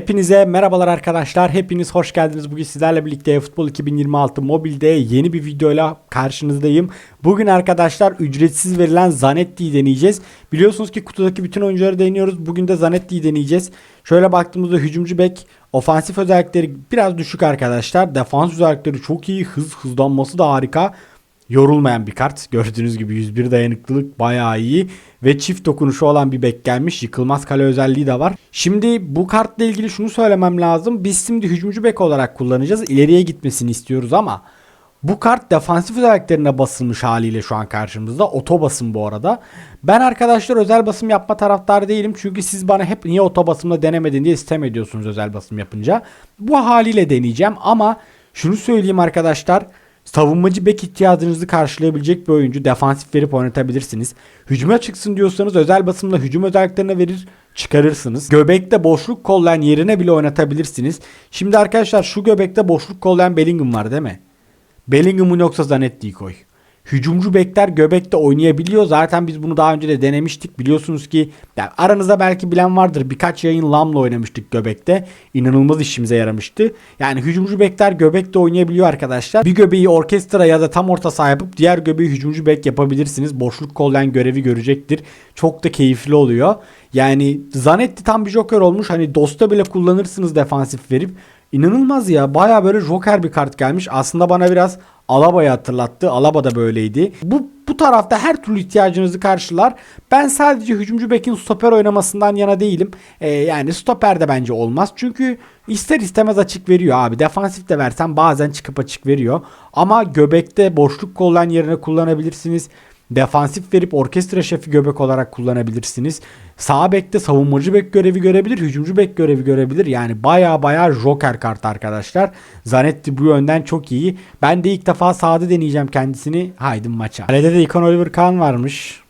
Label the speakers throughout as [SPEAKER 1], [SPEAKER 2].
[SPEAKER 1] Hepinize merhabalar arkadaşlar. Hepiniz hoş geldiniz. Bugün sizlerle birlikte Futbol 2026 mobilde yeni bir videoyla karşınızdayım. Bugün arkadaşlar ücretsiz verilen Zanetti'yi deneyeceğiz. Biliyorsunuz ki kutudaki bütün oyuncuları deniyoruz. Bugün de Zanetti'yi deneyeceğiz. Şöyle baktığımızda hücumcu bek ofansif özellikleri biraz düşük arkadaşlar. Defans özellikleri çok iyi. Hız hızlanması da harika yorulmayan bir kart. Gördüğünüz gibi 101 dayanıklılık bayağı iyi ve çift dokunuşu olan bir bek gelmiş. Yıkılmaz kale özelliği de var. Şimdi bu kartla ilgili şunu söylemem lazım. Biz şimdi hücumcu bek olarak kullanacağız. İleriye gitmesini istiyoruz ama bu kart defansif özelliklerine basılmış haliyle şu an karşımızda. Oto basım bu arada. Ben arkadaşlar özel basım yapma taraftarı değilim. Çünkü siz bana hep niye oto basımla denemedin diye sistem ediyorsunuz özel basım yapınca. Bu haliyle deneyeceğim ama şunu söyleyeyim arkadaşlar. Savunmacı bek ihtiyacınızı karşılayabilecek bir oyuncu defansif verip oynatabilirsiniz. Hücuma çıksın diyorsanız özel basımla hücum özelliklerine verir çıkarırsınız. Göbekte boşluk kollayan yerine bile oynatabilirsiniz. Şimdi arkadaşlar şu göbekte boşluk kollayan Bellingham var değil mi? Bellingham'ı yoksa Zanetti'yi koy. Hücumcu bekler göbekte oynayabiliyor. Zaten biz bunu daha önce de denemiştik. Biliyorsunuz ki yani aranızda belki bilen vardır. Birkaç yayın Lam'la oynamıştık göbekte. İnanılmaz işimize yaramıştı. Yani hücumcu bekler göbekte oynayabiliyor arkadaşlar. Bir göbeği orkestra ya da tam orta saha yapıp diğer göbeği hücumcu bek yapabilirsiniz. Boşluk kollayan görevi görecektir. Çok da keyifli oluyor. Yani Zanetti tam bir joker olmuş. Hani dosta bile kullanırsınız defansif verip. İnanılmaz ya. Baya böyle joker bir kart gelmiş. Aslında bana biraz Alaba'yı hatırlattı. Alaba da böyleydi. Bu bu tarafta her türlü ihtiyacınızı karşılar. Ben sadece hücumcu bekin stoper oynamasından yana değilim. Ee, yani stoper de bence olmaz. Çünkü ister istemez açık veriyor abi. Defansif de versen bazen çıkıp açık veriyor. Ama göbekte boşluk kollan yerine kullanabilirsiniz. Defansif verip orkestra şefi göbek olarak kullanabilirsiniz. Sağ bekte savunmacı bek görevi görebilir, hücumcu bek görevi görebilir. Yani baya baya joker kart arkadaşlar. Zanetti bu yönden çok iyi. Ben de ilk defa sağda deneyeceğim kendisini. Haydi maça. Kalede de Ikon Oliver Kahn varmış.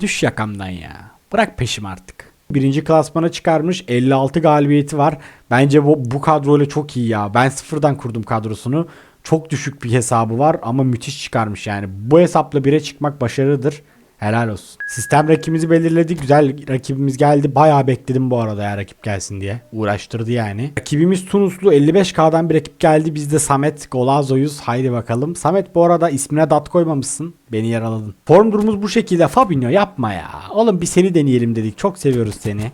[SPEAKER 1] Düş yakamdan ya. Bırak peşim artık. Birinci klasmana çıkarmış. 56 galibiyeti var. Bence bu, bu kadroyla çok iyi ya. Ben sıfırdan kurdum kadrosunu. Çok düşük bir hesabı var ama müthiş çıkarmış yani. Bu hesapla bire çıkmak başarıdır. Helal olsun. Sistem rakibimizi belirledi. Güzel rakibimiz geldi. Bayağı bekledim bu arada ya rakip gelsin diye. Uğraştırdı yani. Rakibimiz Tunuslu 55k'dan bir rakip geldi. Biz de Samet Golazo'yuz. Haydi bakalım. Samet bu arada ismine dat koymamışsın. Beni yaraladın. Form durumumuz bu şekilde. Fabinho yapma ya. Oğlum bir seni deneyelim dedik. Çok seviyoruz seni.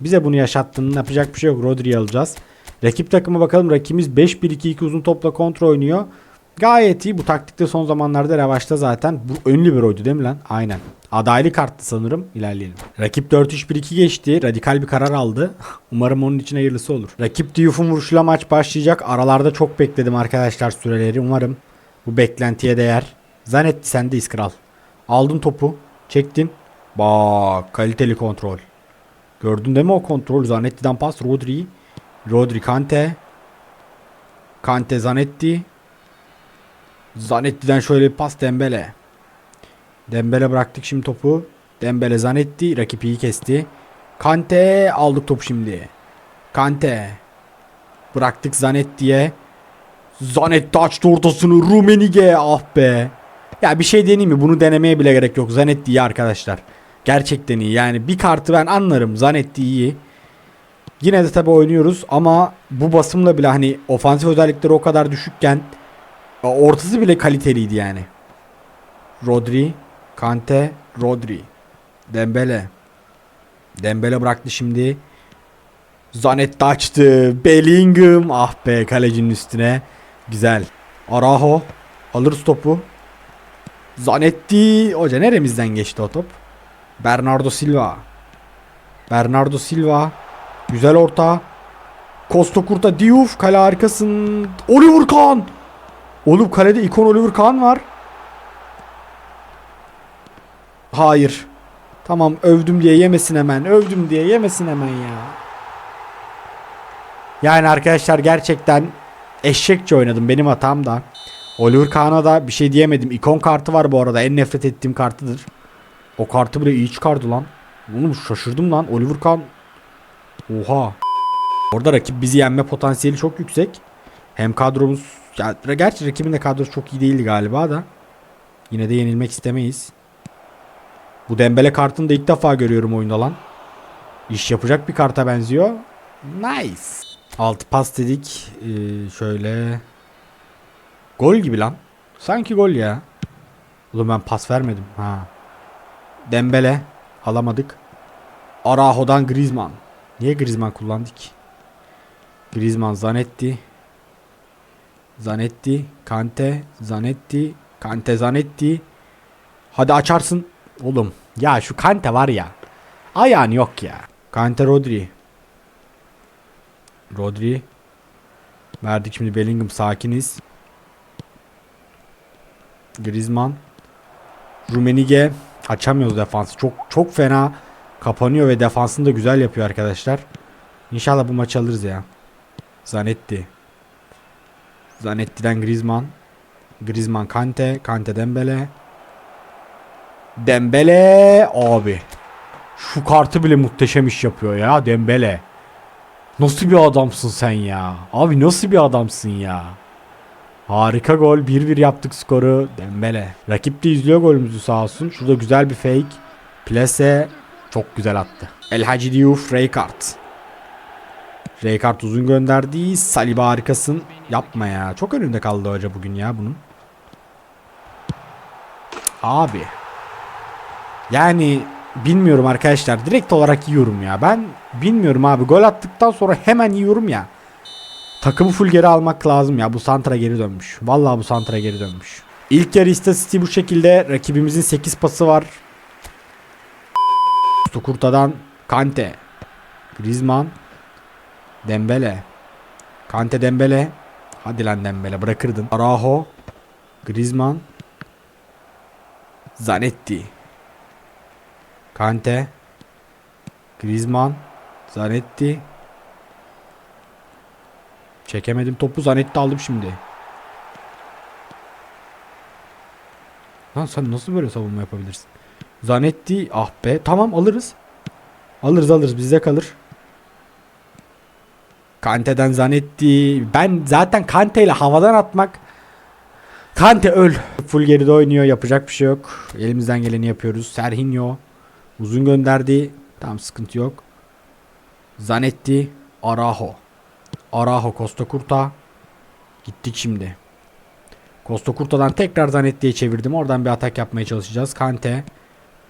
[SPEAKER 1] Bize bunu yaşattın. Yapacak bir şey yok. Rodri'yi alacağız. Rakip takıma bakalım. Rakibimiz 5-1-2-2 uzun topla kontrol oynuyor. Gayet iyi. Bu taktikte son zamanlarda revaçta zaten. Bu ön liberoydu değil mi lan? Aynen. Adaylı karttı sanırım. İlerleyelim. Rakip 4-3-1-2 geçti. Radikal bir karar aldı. Umarım onun için hayırlısı olur. Rakip Diouf'un vuruşuyla maç başlayacak. Aralarda çok bekledim arkadaşlar süreleri. Umarım bu beklentiye değer. Zanetti sendeyiz kral. Aldın topu. Çektin. Bak kaliteli kontrol. Gördün değil mi o kontrol? Zanetti'den pas. Rodri. Rodri Kante. Kante Zanetti. Zanetti'den şöyle bir pas Dembele. Dembele bıraktık şimdi topu. Dembele Zanetti. Rakip iyi kesti. Kante aldık topu şimdi. Kante. Bıraktık Zanetti'ye. Zanetti açtı ortasını. Rumenige ah be. Ya bir şey deneyeyim mi? Bunu denemeye bile gerek yok. Zanetti iyi arkadaşlar. Gerçekten iyi. Yani bir kartı ben anlarım. Zanetti iyi. Yine de tabi oynuyoruz ama bu basımla bile hani ofansif özellikleri o kadar düşükken ortası bile kaliteliydi yani. Rodri, Kante, Rodri, Dembele. Dembele bıraktı şimdi. Zanetti açtı. Bellingham. Ah be kalecinin üstüne. Güzel. Araho. Alırız topu. Zanetti. Hoca neremizden geçti o top? Bernardo Silva. Bernardo Silva. Güzel orta. Costa Kurta Diouf kale harikasın. Oliver Kahn. Oğlum kalede ikon Oliver Kahn var. Hayır. Tamam övdüm diye yemesin hemen. Övdüm diye yemesin hemen ya. Yani arkadaşlar gerçekten eşekçe oynadım. Benim hatam da. Oliver Kahn'a da bir şey diyemedim. İkon kartı var bu arada. En nefret ettiğim kartıdır. O kartı bile iyi çıkardı lan. Oğlum şaşırdım lan. Oliver Kahn Oha. Orada rakip bizi yenme potansiyeli çok yüksek. Hem kadromuz ya, gerçi rakibin de kadrosu çok iyi değildi galiba da. Yine de yenilmek istemeyiz. Bu Dembele kartını da ilk defa görüyorum oyunda lan. İş yapacak bir karta benziyor. Nice. Altı pas dedik. Ee, şöyle. Gol gibi lan. Sanki gol ya. Oğlum ben pas vermedim. Ha. Dembele. Alamadık. Araho'dan Griezmann. Niye Griezmann kullandık? Griezmann Zanetti. Zanetti. Kante. Zanetti. Kante Zanetti. Hadi açarsın. Oğlum ya şu Kante var ya. Ayağın yok ya. Kante Rodri. Rodri. Verdik şimdi Bellingham sakiniz. Griezmann. Rumenige. Açamıyoruz defansı. Çok çok fena kapanıyor ve defansını da güzel yapıyor arkadaşlar. İnşallah bu maçı alırız ya. Zanetti. Zanetti'den Griezmann. Griezmann Kante. Kante Dembele. Dembele abi. Şu kartı bile muhteşem iş yapıyor ya Dembele. Nasıl bir adamsın sen ya? Abi nasıl bir adamsın ya? Harika gol. 1-1 yaptık skoru. Dembele. Rakip de izliyor golümüzü sağ olsun. Şurada güzel bir fake. Plase çok güzel attı. El Hacı Diouf Rijkaard. Rijkaard uzun gönderdi. Saliba harikasın. Yapma ya. Çok önünde kaldı hoca bugün ya bunun. Abi. Yani bilmiyorum arkadaşlar. Direkt olarak yiyorum ya. Ben bilmiyorum abi. Gol attıktan sonra hemen yiyorum ya. Takımı full geri almak lazım ya. Bu Santra geri dönmüş. Vallahi bu Santra geri dönmüş. İlk yarı istatistiği bu şekilde. Rakibimizin 8 pası var. Sukurta'dan Kante. Griezmann. Dembele. Kante Dembele. Hadi lan Dembele bırakırdın. Araho. Griezmann. Zanetti. Kante. Griezmann. Zanetti. Çekemedim topu Zanetti aldım şimdi. Lan sen nasıl böyle savunma yapabilirsin? Zanetti ah be tamam alırız. Alırız alırız bizde kalır. Kante'den Zanetti. Ben zaten Kante ile havadan atmak Kante öl. Full geride oynuyor. Yapacak bir şey yok. Elimizden geleni yapıyoruz. Serhinho uzun gönderdi. Tamam sıkıntı yok. Zanetti, Araho. Araho Costa Curta. Gittik şimdi. Costa Curta'dan tekrar Zanetti'ye çevirdim. Oradan bir atak yapmaya çalışacağız. Kante,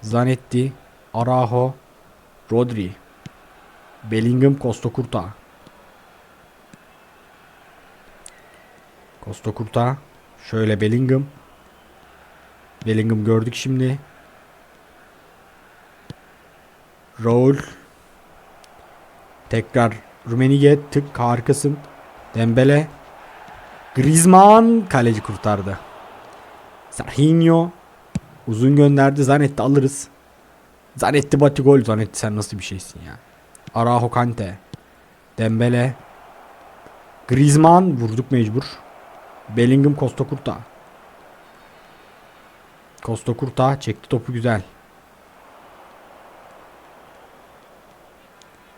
[SPEAKER 1] Zanetti, Araho, Rodri. Bellingham, Costa Curta. Costa Curta. Şöyle Bellingham. Bellingham gördük şimdi. Raul. Tekrar Rumenige tık harikasın. Dembele. Griezmann kaleci kurtardı. Serhinho uzun gönderdi. Zanetti alırız. Zanetti batı gol. Zanetti sen nasıl bir şeysin ya. Araho Kante. Dembele. Griezmann vurduk mecbur. Bellingham Costa Curta. Costa Curta çekti topu güzel.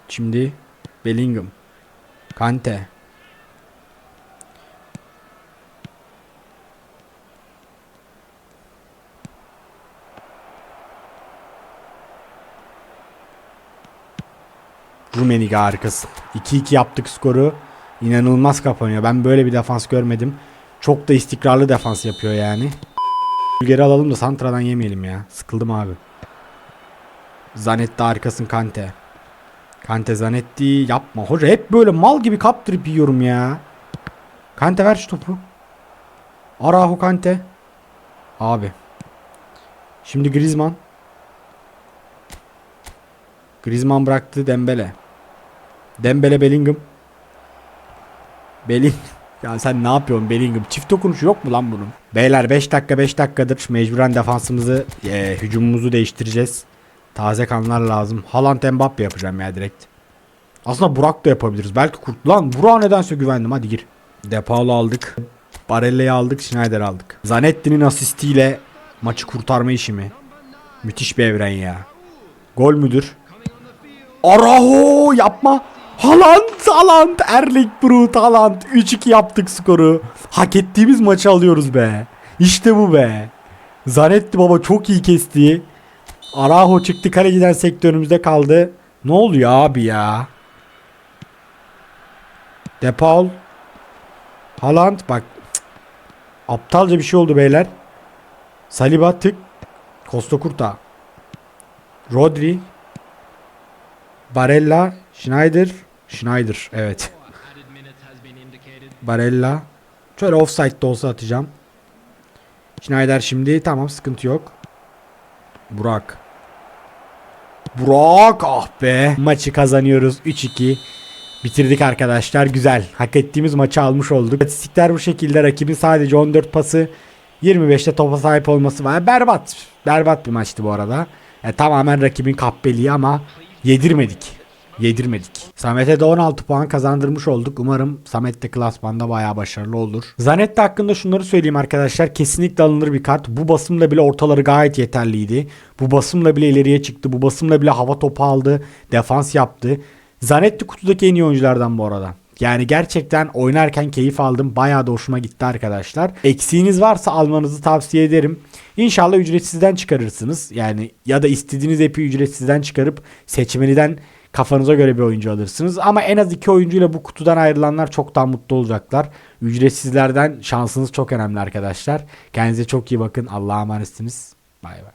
[SPEAKER 1] Şimdi Bellingham. Kante. Rummenigge harikasın. 2-2 yaptık skoru. İnanılmaz kapanıyor. Ben böyle bir defans görmedim. Çok da istikrarlı defans yapıyor yani. Geri alalım da Santra'dan yemeyelim ya. Sıkıldım abi. Zanetti harikasın Kante. Kante Zanetti yapma. Hoca hep böyle mal gibi kaptırıp yiyorum ya. Kante ver şu topu. Araho Kante. Abi. Şimdi Griezmann. Griezmann bıraktı Dembele. Dembele Bellingham. Bellingham. Ya sen ne yapıyorsun Bellingham? Çift dokunuşu yok mu lan bunun? Beyler 5 dakika 5 dakikadır mecburen defansımızı, e, hücumumuzu değiştireceğiz. Taze kanlar lazım. Haaland Mbappe yapacağım ya direkt. Aslında Burak da yapabiliriz. Belki kurt. Lan Burak'a nedense güvendim. Hadi gir. Depaulo aldık. Barella'yı aldık. Schneider aldık. Zanetti'nin asistiyle maçı kurtarma işi mi? Müthiş bir evren ya. Gol müdür? Araho yapma. Haaland, Haaland, Erling Brut, Haaland. 3-2 yaptık skoru. Hak ettiğimiz maçı alıyoruz be. İşte bu be. Zanetti baba çok iyi kesti. Araho çıktı kaleciden sektörümüzde kaldı. Ne oluyor abi ya? De Paul. Haaland bak. cık. Aptalca bir şey oldu beyler. Saliba tık. Costa Curta. Rodri. Barella. Schneider. Schneider evet. Barella. Şöyle offside'da olsa atacağım. Schneider şimdi tamam sıkıntı yok. Burak. Burak ah be. Maçı kazanıyoruz 3-2. Bitirdik arkadaşlar. Güzel. Hak ettiğimiz maçı almış olduk. İstatistikler bu şekilde. Rakibin sadece 14 pası 25'te topa sahip olması var. Berbat. Berbat bir maçtı bu arada. E, tamamen rakibin kahpeliği ama yedirmedik. Yedirmedik. Samet'e de 16 puan kazandırmış olduk. Umarım Samet de klasmanda bayağı başarılı olur. Zanetti hakkında şunları söyleyeyim arkadaşlar. Kesinlikle alınır bir kart. Bu basımla bile ortaları gayet yeterliydi. Bu basımla bile ileriye çıktı. Bu basımla bile hava topu aldı. Defans yaptı. Zanetti kutudaki en iyi oyunculardan bu arada. Yani gerçekten oynarken keyif aldım. Bayağı da hoşuma gitti arkadaşlar. Eksiğiniz varsa almanızı tavsiye ederim. İnşallah ücretsizden çıkarırsınız. Yani ya da istediğiniz app'i ücretsizden çıkarıp seçmeniden kafanıza göre bir oyuncu alırsınız. Ama en az iki oyuncuyla bu kutudan ayrılanlar çok daha mutlu olacaklar. Ücretsizlerden şansınız çok önemli arkadaşlar. Kendinize çok iyi bakın. Allah'a emanetsiniz. Bay bay.